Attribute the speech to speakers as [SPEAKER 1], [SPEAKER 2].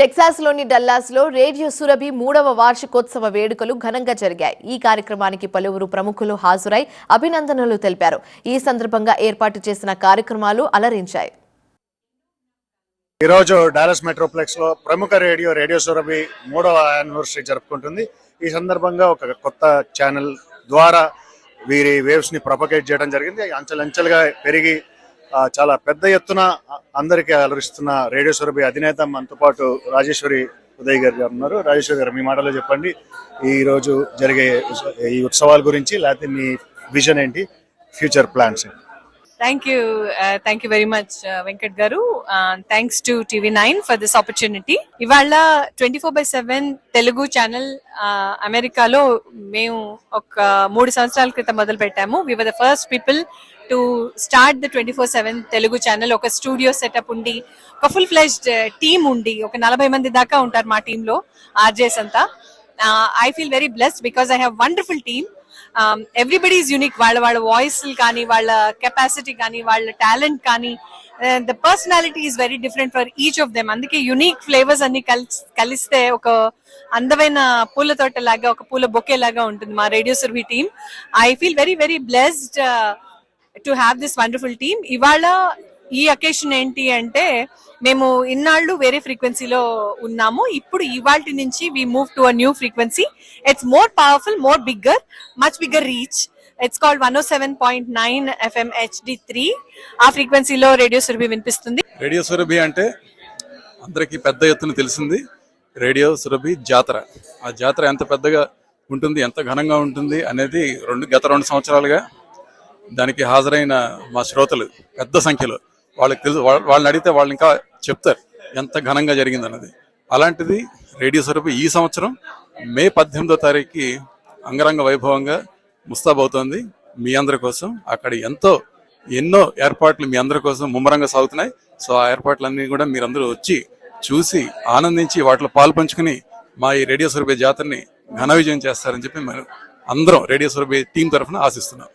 [SPEAKER 1] టెక్సాస్లోని డల్లాస్లో radio Surabhi మూడవ వార్షికోత్సవ వేడుకలు ఘనంగా జరిగాయి. ఈ కార్యక్రమానికి పలువురు ప్రముఖులు హాజరై అభినందనలు తెలిపారు. ఈ సందర్భంగా ఏర్పాటు చేసిన కార్యక్రమాలు అలరించాయి.
[SPEAKER 2] ఈరోజు డాలస్ మెట్రోప్లెక్స్లో ప్రముఖ రేడియో రేడియో సురభి మూడవ యానివర్సరీ జరుపుకుంటుంది. ఈ సందర్భంగా ఒక కొత్త ఛానల్ ద్వారా వీరి వేవ్స్ని ప్రొపగేట్ చేయడం జరిగింది. అంచెలంచెలుగా పెరిగి చాలా పెద్ద ఎత్తున అందరికీ అలరిస్తున్న రేడియో సురభి అధినేత మనతో పాటు రాజేశ్వరి ఉదయ్ గారు గారు ఉన్నారు. రాజేశ్వరి గారు మీ మాటలో చెప్పండి. ఈ రోజు జరిగే ఈ ఉత్సవాల గురించి లేకపోతే మీ విజన్ ఏంటి? ఫ్యూచర్ ప్లాన్స్ ఏంటి?
[SPEAKER 3] You thank you very much Venkat గారు thanks Venkat Garu. Uh, thanks to TV9 for this opportunity. ఇవాళ twenty four by seven Telugu channel uh, అమెరికాలో మేము ఒక మూడు సంవత్సరాల క్రితం మొదలు పెట్టాము we were the first people to start the twenty four seven Telugu channel ఒక స్టూడియో సెటప్ ఉండి ఒక ఫుల్ ఫ్లెజ్డ్ టీమ్ ఉండి ఒక నలభై మంది దాకా ఉంటారు మా టీంలో ఆర్జేస్ అంతా. I feel very blessed because I have wonderful team everybody is unique వాళ్ళ వాళ్ళ వాయిస్ కానీ వాళ్ళ కెపాసిటీ కానీ వాళ్ళ టాలెంట్ కానీ the personality is very different for each of them అందుకే యునిక్ ఫ్లేవర్స్ అన్ని కలిసి కలిస్తే ఒక అందమైన పూల తోట లాగా ఒక పూల బొకే లాగా ఉంటుంది మా radio సర్వీ team I feel very very blessed to have this wonderful team ఇవాళ ఈ అకేషన్ ఏంటి అంటే మేము ఇన్నాళ్ళు వేరే ఫ్రీక్వెన్సీలో ఉన్నాము. ఇప్పుడు ఇవాళ నుంచి we move to a new frequency it's more powerful more bigger much bigger reach it's called one O seven point nine FM HD three ఆ ఫ్రీక్వెన్సీలో రేడియో సురభి వినిపిస్తుంది.
[SPEAKER 4] రేడియో సురభి అంటే అందరికీ పెద్ద ఎత్తున తెలిసింది. రేడియో సురభి జాతర. ఆ జాతర ఎంత పెద్దగా ఉంటుంది ఎంత ఘనంగా ఉంటుంది అనేది రెండు గత రెండు సంవత్సరాలుగా దానికి హాజరైన మా శ్రోతలు పెద్ద సంఖ్యలో. వాళ్ళకి తెలుసు వాళ్ళని అడిగితే వాళ్ళు ఇంకా చెప్తారు ఎంత ఘనంగా జరిగింది అన్నది అలాంటిది రేడియో స్వరూపు ఈ సంవత్సరం మే పద్దెనిమిదో తారీఖుకి అంగరంగ వైభవంగా ముస్తాబవుతోంది మీ అందరి కోసం అక్కడ ఎంతో ఎన్నో ఏర్పాట్లు మీ అందరి కోసం ముమ్మరంగా సాగుతున్నాయి. సో ఆ ఏర్పాట్లన్నీ కూడా మీరందరూ వచ్చి చూసి ఆనందించి వాటిలో పాల్పంచుకుని మా ఈ రేడియో సురభి జాతరని ఘన విజయం చేస్తారని చెప్పి మనం అందరం రేడియో సురభి టీం తరఫున ఆశిస్తున్నాం.